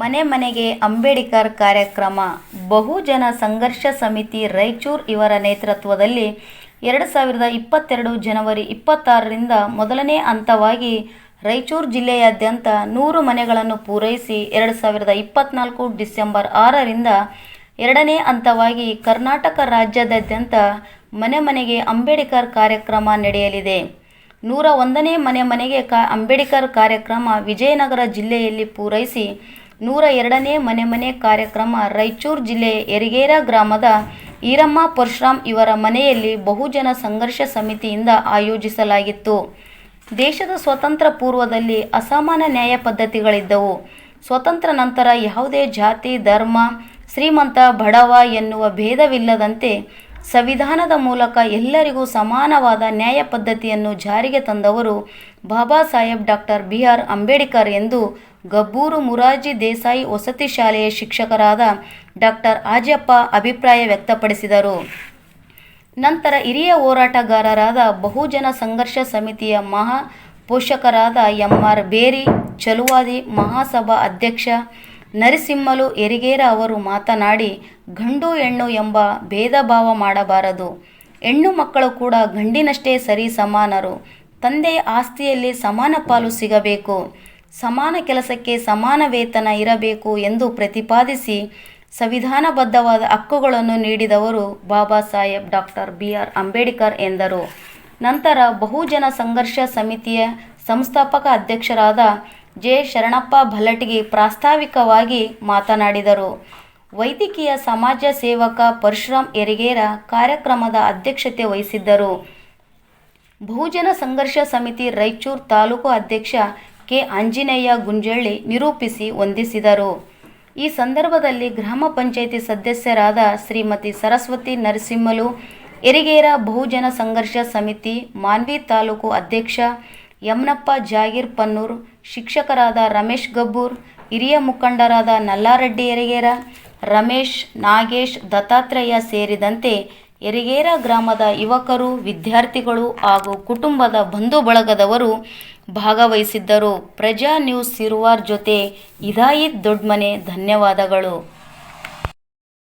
ಮನೆ ಮನೆಗೆ ಅಂಬೇಡ್ಕರ್ ಕಾರ್ಯಕ್ರಮ. ಬಹುಜನ ಸಂಘರ್ಷ ಸಮಿತಿ ರಾಯಚೂರು ಇವರ ನೇತೃತ್ವದಲ್ಲಿ ಎರಡು ಸಾವಿರದ ಇಪ್ಪತ್ತೆರಡು ಜನವರಿ ಇಪ್ಪತ್ತಾರರಿಂದ ಮೊದಲನೇ ಹಂತವಾಗಿ ರಾಯಚೂರು ಜಿಲ್ಲೆಯಾದ್ಯಂತ ನೂರು ಮನೆಗಳನ್ನು ಪೂರೈಸಿ ಎರಡು ಸಾವಿರದ ಇಪ್ಪತ್ತ್ನಾಲ್ಕು ಡಿಸೆಂಬರ್ ಆರರಿಂದ ಎರಡನೇ ಹಂತವಾಗಿ ಕರ್ನಾಟಕ ರಾಜ್ಯದಾದ್ಯಂತ ಮನೆ ಮನೆಗೆ ಅಂಬೇಡ್ಕರ್ ಕಾರ್ಯಕ್ರಮ ನಡೆಯಲಿದೆ. ನೂರ ಒಂದನೇ ಮನೆ ಮನೆಗೆ ಕಾ, ಅಂಬೇಡ್ಕರ್ ಕಾರ್ಯಕ್ರಮ ವಿಜಯನಗರ ಜಿಲ್ಲೆಯಲ್ಲಿ ಪೂರೈಸಿ ನೂರ ಎರಡನೇ ಮನೆ ಮನೆ ಕಾರ್ಯಕ್ರಮ ರಾಯಚೂರು ಜಿಲ್ಲೆ ಎರಿಗೇರ ಗ್ರಾಮದ ಈರಮ್ಮ ಪರಶುರಾಮ್ ಇವರ ಮನೆಯಲ್ಲಿ ಬಹುಜನ ಸಂಘರ್ಷ ಸಮಿತಿಯಿಂದ ಆಯೋಜಿಸಲಾಗಿತ್ತು. ದೇಶದ ಸ್ವತಂತ್ರ ಪೂರ್ವದಲ್ಲಿ ಅಸಮಾನ ನ್ಯಾಯ ಪದ್ಧತಿಗಳಿದ್ದವು. ಸ್ವತಂತ್ರ ನಂತರ ಯಾವುದೇ ಜಾತಿ, ಧರ್ಮ, ಶ್ರೀಮಂತ, ಬಡವ ಎನ್ನುವ ಭೇದವಿಲ್ಲದಂತೆ ಸಂವಿಧಾನದ ಮೂಲಕ ಎಲ್ಲರಿಗೂ ಸಮಾನವಾದ ನ್ಯಾಯ ಪದ್ಧತಿಯನ್ನು ಜಾರಿಗೆ ತಂದವರು Baba Saheb doctor B R Ambedkar ಎಂದು ಗಬ್ಬೂರು ಮುರಾರ್ಜಿ ದೇಸಾಯಿ ವಸತಿ ಶಾಲೆಯ ಶಿಕ್ಷಕರಾದ ಡಾಕ್ಟರ್ ಆಜಪ್ಪ ಅಭಿಪ್ರಾಯ ವ್ಯಕ್ತಪಡಿಸಿದರು. ನಂತರ ಹಿರಿಯ ಹೋರಾಟಗಾರರಾದ ಬಹುಜನ ಸಂಘರ್ಷ ಸಮಿತಿಯ ಮಹಾ ಪೋಷಕರಾದ ಎಂ ಆರ್ ಬೇರಿ, ಚಲುವಾದಿ ಮಹಾಸಭಾ ಅಧ್ಯಕ್ಷ ನರಸಿಂಹಲು ಎರಿಗೇರ ಅವರು ಮಾತನಾಡಿ, ಗಂಡು ಹೆಣ್ಣು ಎಂಬ ಭೇದ ಭಾವ ಮಾಡಬಾರದು. ಹೆಣ್ಣು ಮಕ್ಕಳು ಕೂಡ ಗಂಡಿನಷ್ಟೇ ಸರಿ ಸಮಾನರು. ತಂದೆಯ ಆಸ್ತಿಯಲ್ಲಿ ಸಮಾನ ಪಾಲು ಸಿಗಬೇಕು. ಸಮಾನ ಕೆಲಸಕ್ಕೆ ಸಮಾನ ವೇತನ ಇರಬೇಕು ಎಂದು ಪ್ರತಿಪಾದಿಸಿ ಸಂವಿಧಾನಬದ್ಧವಾದ ಹಕ್ಕುಗಳನ್ನು ನೀಡಿದವರು Baba Saheb doctor B R Ambedkar ಎಂದರು. ನಂತರ ಬಹುಜನ ಸಂಘರ್ಷ ಸಮಿತಿಯ ಸಂಸ್ಥಾಪಕ ಅಧ್ಯಕ್ಷರಾದ ಜೆ ಶರಣಪ್ಪ ಭಲಟಗಿ ಪ್ರಾಸ್ತಾವಿಕವಾಗಿ ಮಾತನಾಡಿದರು. ವೈದ್ಯಕೀಯ ಸಮಾಜ ಸೇವಕ ಪರಶುರಾಮ್ ಯರಿಗೇರ ಕಾರ್ಯಕ್ರಮದ ಅಧ್ಯಕ್ಷತೆ ವಹಿಸಿದ್ದರು. ಬಹುಜನ ಸಂಘರ್ಷ ಸಮಿತಿ ರಾಯಚೂರು ತಾಲೂಕು ಅಧ್ಯಕ್ಷ ಕೆ ಆಂಜನೇಯ ಗುಂಜಳ್ಳಿ ನಿರೂಪಿಸಿ ವಂದಿಸಿದರು. ಈ ಸಂದರ್ಭದಲ್ಲಿ ಗ್ರಾಮ ಪಂಚಾಯಿತಿ ಸದಸ್ಯರಾದ ಶ್ರೀಮತಿ ಸರಸ್ವತಿ ನರಸಿಂಹಲು, ಎರಿಗೇರ ಬಹುಜನ ಸಂಘರ್ಷ ಸಮಿತಿ, ಮಾನ್ವಿ ತಾಲೂಕು ಅಧ್ಯಕ್ಷ ಯಮನಪ್ಪ ಜಾಗೀರ್ ಪನ್ನೂರ್ ಶಿಕ್ಷಕರಾದ ರಮೇಶ್ ಗಬ್ಬೂರ್, ಹಿರಿಯ ಮುಖಂಡರಾದ ನಲ್ಲಾರೆಡ್ಡಿ ಯರಿಗೇರ ರಮೇಶ್, ನಾಗೇಶ್, ದತ್ತಾತ್ರೇಯ ಸೇರಿದಂತೆ ಯರಿಗೇರ ಗ್ರಾಮದ ಯುವಕರು, ವಿದ್ಯಾರ್ಥಿಗಳು ಹಾಗೂ ಕುಟುಂಬದ ಬಂಧು ಬಳಗದವರು ಭಾಗವಹಿಸಿದ್ದರು. ಪ್ರಜಾ ನ್ಯೂಸ್ ಸಿರುವಾರ್ ಜೊತೆ ಇದಾಯಿತ್ ದೊಡ್ಮನೆ ಧನ್ಯವಾದಗಳು.